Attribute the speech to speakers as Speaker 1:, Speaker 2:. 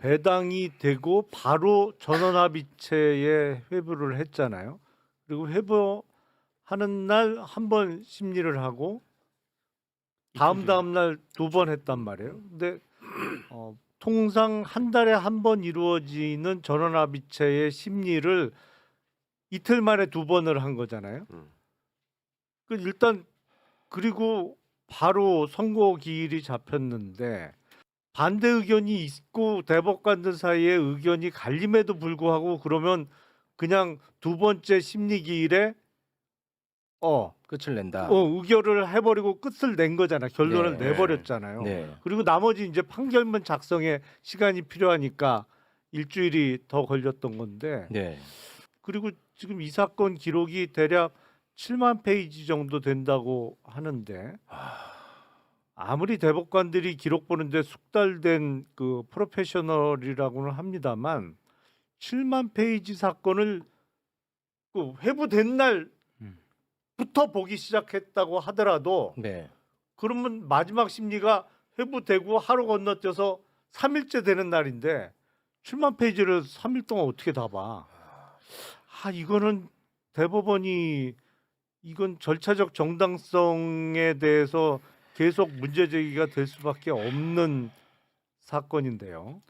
Speaker 1: 배당이 되고 바로 전원합의체에 회부를 했잖아요. 그리고 회부하는 날 한 번 심리를 하고 다음 다음 날 두 번 했단 말이에요. 근데 어, 통상 한 달에 한 번 이루어지는 전원합의체의 심리를 이틀 만에 두 번을 한 거잖아요.
Speaker 2: 음.
Speaker 1: 그 일단 그리고 바로 선거 기일이 잡혔는데 반대 의견이 있고 대법관들 사이에 의견이 갈림에도 불구하고 그러면 그냥 두 번째 심리 기일에 어,
Speaker 3: 끝을 낸다.
Speaker 1: 어 의결을 해버리고 끝을 낸 거잖아. 결론을
Speaker 3: 네.
Speaker 1: 내버렸잖아요.
Speaker 3: 네.
Speaker 1: 그리고 나머지 이제 판결문 작성에 시간이 필요하니까 일주일이 더 걸렸던 건데
Speaker 3: 네.
Speaker 1: 그리고 지금 이 사건 기록이 대략 7만 페이지 정도 된다고 하는데 아무리 대법관들이 기록 보는데 숙달된 그 프로페셔널이라고는 합니다만 7만 페이지 사건을 그 회부된 날부터 보기 시작했다고 하더라도
Speaker 3: 네.
Speaker 1: 그러면 마지막 심리가 회부되고 하루 건너뛰어서 3일째 되는 날인데 7만 페이지를 3일 동안 어떻게 다 봐? 아 이거는 대법원이 이건 절차적 정당성에 대해서 계속 문제 제기가 될 수밖에 없는 사건인데요.